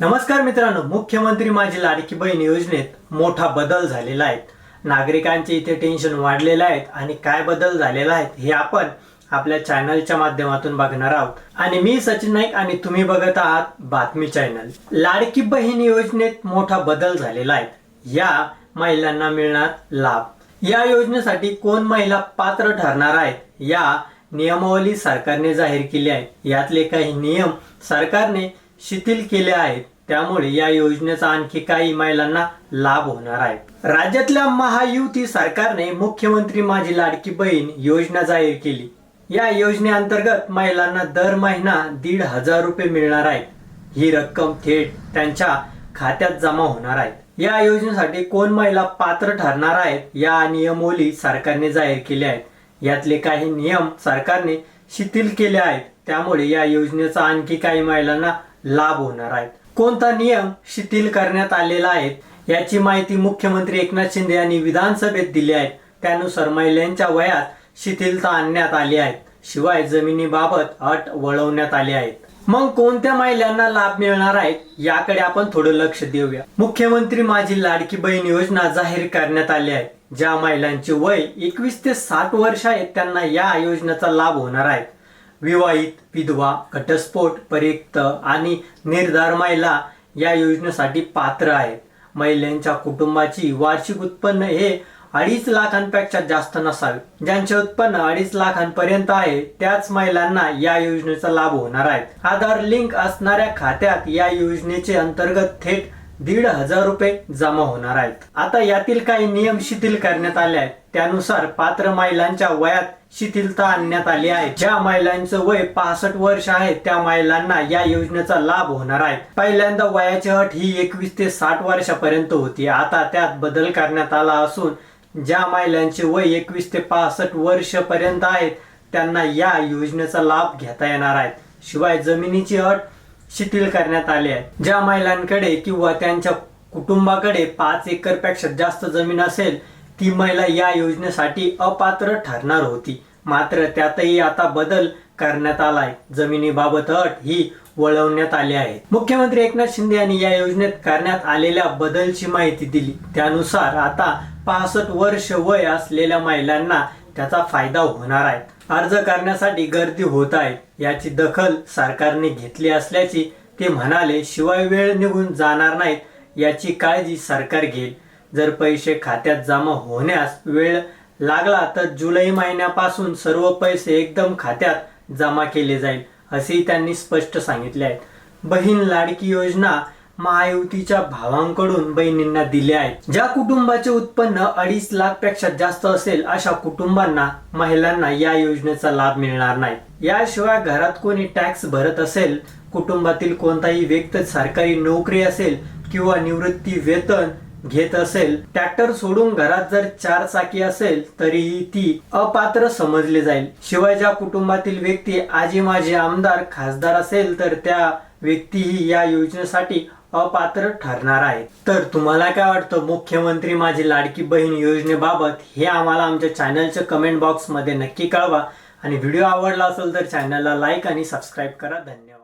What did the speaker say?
नमस्कार मित्रांनो मुख्यमंत्री माझी लाडकी बहीण योजनेत मोठा बदल झालेला आहे. नागरिकांचे इथे टेन्शन वाढलेलं आहे आणि काय बदल झालेला आहे हे आपण आपल्या चॅनलच्या माध्यमातून बघणार आहोत. आणि मी सचिन नाईक आणि तुम्ही बघत आहात बातमी चॅनल लाडकी बहीण योजनेत मोठा बदल झालेला आहे. या महिलांना मिळणार लाभ. या योजनेसाठी कोण महिला पात्र ठरणार आहेत? या नियमावली सरकारने जाहीर केली आहे. यातले काही नियम सरकारने शिथिल केले आहेत. त्यामुळे या योजनेचा आणखी काही महिलांना लाभ होणार आहे. राज्यातल्या महायुती सरकारने मुख्यमंत्री माझी लाडकी बहीण योजना जाहीर केली. या योजनेअंतर्गत महिलांना दर महिना दीड हजार रुपये मिळणार आहेत. ही रक्कम थेट त्यांच्या खात्यात जमा होणार आहे. या योजनेसाठी कोण महिला पात्र ठरणार आहेत या नियमोली सरकारने जाहीर केल्या आहेत. यातले काही नियम सरकारने शिथिल केले आहेत. त्यामुळे या योजनेचा आणखी काही महिलांना लाभ होणार आहेत. कोणता नियम शिथिल करण्यात आलेला आहे याची माहिती मुख्यमंत्री एकनाथ शिंदे यांनी विधानसभेत दिली आहे. त्यानुसार महिलांच्या वयात शिथिलता आणण्यात आली आहे. शिवाय जमिनीबाबत अट वळवण्यात आली आहेत. मग कोणत्या महिलांना लाभ मिळणार आहेत याकडे आपण थोडं लक्ष देऊया. मुख्यमंत्री माझी लाडकी बहीण योजना जाहीर करण्यात आली आहे. ज्या महिलांचे वय एकवीस ते साठ वर्ष आहेत त्यांना या योजनेचा लाभ होणार आहे. विवाहित विधवा घटस्फोट परिक्त आणि निर्धार महिला या योजनेसाठी पात्र आहेत. महिलांच्या कुटुंबाची वार्षिक उत्पन्न हे अडीच लाखांपेक्षा जास्त नसावे. ज्यांचे उत्पन्न अडीच लाखांपर्यंत आहे त्याच महिलांना या योजनेचा लाभ होणार आहे. आधार लिंक असणाऱ्या खात्यात या योजनेचे अंतर्गत थेट दीड हजार रुपये जमा होणार आहेत. आता यातील काही नियम शिथिल करण्यात आले आहेत. त्यानुसार पात्र महिलांच्या वयात शिथिलता आणण्यात आली आहे. ज्या महिलांचं वय पासष्ट वर्ष आहे त्या महिलांना या योजनेचा लाभ होणार आहे. पहिल्यांदा वयाची अट ही एकवीस ते साठ वर्षापर्यंत होती. आता त्यात बदल करण्यात आला असून ज्या महिलांचे वय एकवीस ते पासष्ट वर्ष पर्यंत आहेत त्यांना या योजनेचा लाभ घेता येणार आहे. शिवाय जमिनीची अट शिथिल करण्यात आले आहे. ज्या महिलांकडे किंवा त्यांच्या कुटुंबाकडे पाच एकरपेक्षा जास्त जमीन असेल ती महिला या योजनेसाठी अपात्र ठरणार होती. मात्र त्यातही आता बदल करण्यात आलाय. जमिनीबाबत अट ही वळवण्यात आली आहे. मुख्यमंत्री एकनाथ शिंदे यांनी या योजनेत करण्यात आलेल्या बदलची माहिती दिली. त्यानुसार आता पासष्ट वर्ष वय असलेल्या महिलांना त्याचा फायदा होणार आहे. अर्ज करण्यासाठी गर्दी होत आहे. याची दखल सरकारने घेतली असल्याची ते म्हणाले शिवाय वेळ निघून जाणार नाहीत याची काळजी सरकार घेईल. जर पैसे खात्यात जमा होण्यास वेळ लागला तर जुलै महिन्यापासून सर्व पैसे एकदम खात्यात जमा केले जाईल असेही त्यांनी स्पष्ट सांगितले आहे. बहीण लाडकी योजना महायुतीच्या भावांकडून बहिणींना दिले आहेत. ज्या कुटुंबाचे उत्पन्न अडीच लाखपेक्षा जास्त असेल अशा कुटुंबांना महिलांना या योजनेचा लाभ मिळणार नाही. याशिवाय घरात कोणी टॅक्स भरत असेल कुटुंबातील कोणताही व्यक्ती सरकारी नोकरी असेल किंवा निवृत्ती वेतन घेत असेल ट्रॅक्टर सोडून घरात जर चार चाकी असेल तरीही ती अपात्र समजली जाईल. शिवाय ज्या कुटुंबातील व्यक्ती आजी माजी आमदार खासदार असेल तर त्या व्यक्तीही या योजनेसाठी अपात्र ठरणार आहे. तर तुम्हाला काय वाटतं? मुख्यमंत्री माझी लाडकी बहीण योजनेबाबत हे आम्हाला आमच्या चॅनलच्या कमेंट बॉक्समध्ये नक्की कळवा. आणि व्हिडिओ आवडला असेल तर चॅनलला लाईक आणि सबस्क्राईब करा. धन्यवाद.